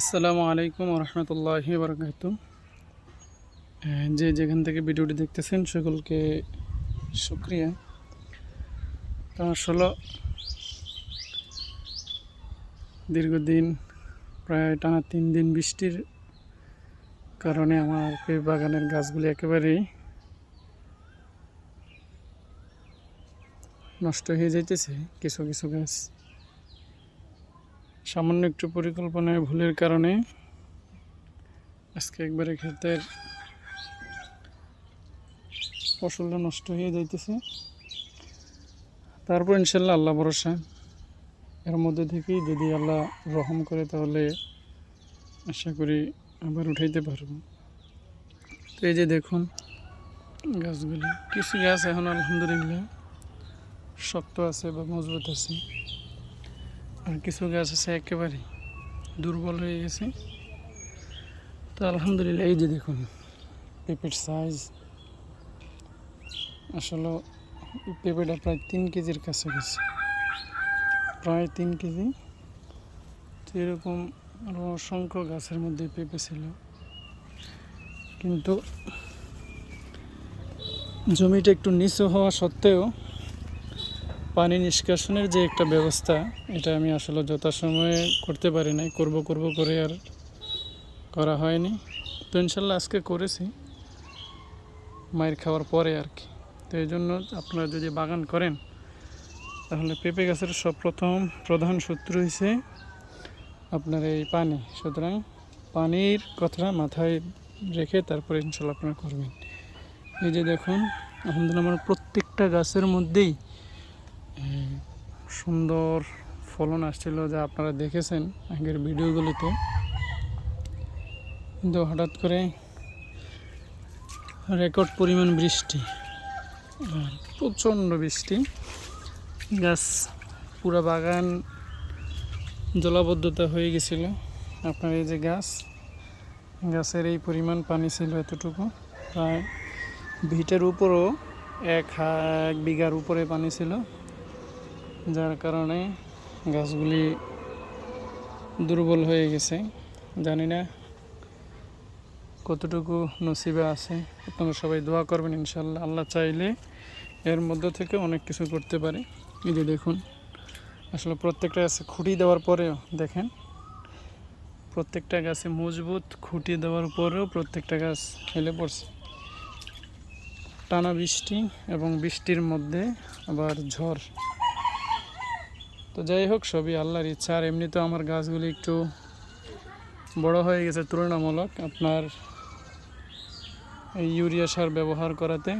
আসসালামু আলাইকুম রহমতুল্লাহি বরকাত যে যেখান থেকে ভিডিওটি দেখতেছেন সকলকে শুক্রিয়া। তো আসলে দীর্ঘদিন, প্রায় টানা তিন দিন বৃষ্টির কারণে আমার বাগানের গাছগুলি একেবারেই নষ্ট হয়ে যাইতেছে, কিছু কিছু গাছ। সামান্য একটু পরিকল্পনায় ভুলের কারণে আজকে একবারে ক্ষেতের ফসলটা নষ্ট হয়ে যাইতেছে। তারপর ইনশাল্লাহ আল্লাহ ভরসা। এর মধ্যে থেকেই যদি আল্লাহ রহম করে তাহলে আশা করি আবার উঠাইতে পারব। তো এই যে দেখুন গাছগুলি, কিছু গাছ এখন আলহামদুলিল্লাহ শক্ত আছে বা মজবুত আছে। আর কিছু গাছ আছে একেবারে দুর্বল হয়ে গেছে। তো আলহামদুলিল্লাহ, এই যে দেখুন, পেঁপের সাইজ আসলে পেঁপেটা প্রায় তিন কেজির কাছে কাছাকাছি। প্রায় তিন কেজি। তো এরকম আরও অসংখ্য গাছের মধ্যে পেঁপে ছিল। কিন্তু জমিটা একটু নিচু হওয়া সত্ত্বেও পানি নিষ্কাশনের যে একটা ব্যবস্থা, এটা আমি আসলে যথাসময়ে করতে পারি নাই। করব করব করে আর করা হয়নি। তো ইনশাল্লাহ আজকে করেছি, মায়ের খাওয়ার পরে আর কি। তো এই জন্য আপনারা যদি বাগান করেন, তাহলে পেঁপে গাছের সব প্রথম প্রধান শত্রু হয়েছে আপনার এই পানি। সুতরাং পানির কথাটা মাথায় রেখে তারপরে ইনশাল্লাহ আপনারা করবেন। এই যে দেখুন, আলহামদুলিল্লাহ, আমার প্রত্যেকটা গাছের মধ্যেই সুন্দর ফলন আসছিল যা আপনারা দেখেছেন আগের ভিডিওগুলিতে। কিন্তু হঠাৎ করে রেকর্ড পরিমাণ বৃষ্টি প্রচণ্ড বৃষ্টি। গাছ পুরা বাগান জলাবদ্ধতা হয়ে গেছিল। আপনার এই যে গাছ, গাছের এই পরিমাণ পানি ছিল এতটুকু। প্রায় ভিটের উপরও, এক এক বিঘার উপরে পানি ছিল। যার কারণে গাছগুলি দুর্বল হয়ে গেছে। জানি না কতটুকু নসিবে আছে। আপনারা সবাই দোয়া করবেন ইনশাল্লাহ আল্লাহ চাইলে এর মধ্য থেকে অনেক কিছু করতে পারে। এই যে দেখুন, আসলে প্রত্যেকটা গাছে খুঁটি দেওয়ার পরেও দেখেন, প্রত্যেকটা গাছে মজবুত খুঁটি দেওয়ার পরেও প্রত্যেকটা গাছ হেলে পড়ছে। টানা বৃষ্টি এবং বৃষ্টির মধ্যে আবার ঝড় তো যাই হোক, সবই আল্লাহর ইচ্ছা। আর এমনিতেও আমার গাছগুলি একটু বড় হয়ে গেছে তুলনামূলক আপনার এই ইউরিয়া সার ব্যবহার করাতে।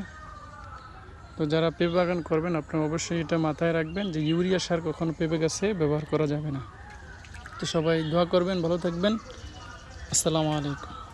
তো যারা পেঁপে বাগান করবেন, আপনারা অবশ্যই এটা মাথায় রাখবেন যে ইউরিয়া সার কখনো পেঁপে গাছে ব্যবহার করা যাবে না। তো সবাই দোয়া করবেন, ভালো থাকবেন। আসসালামু আলাইকুম।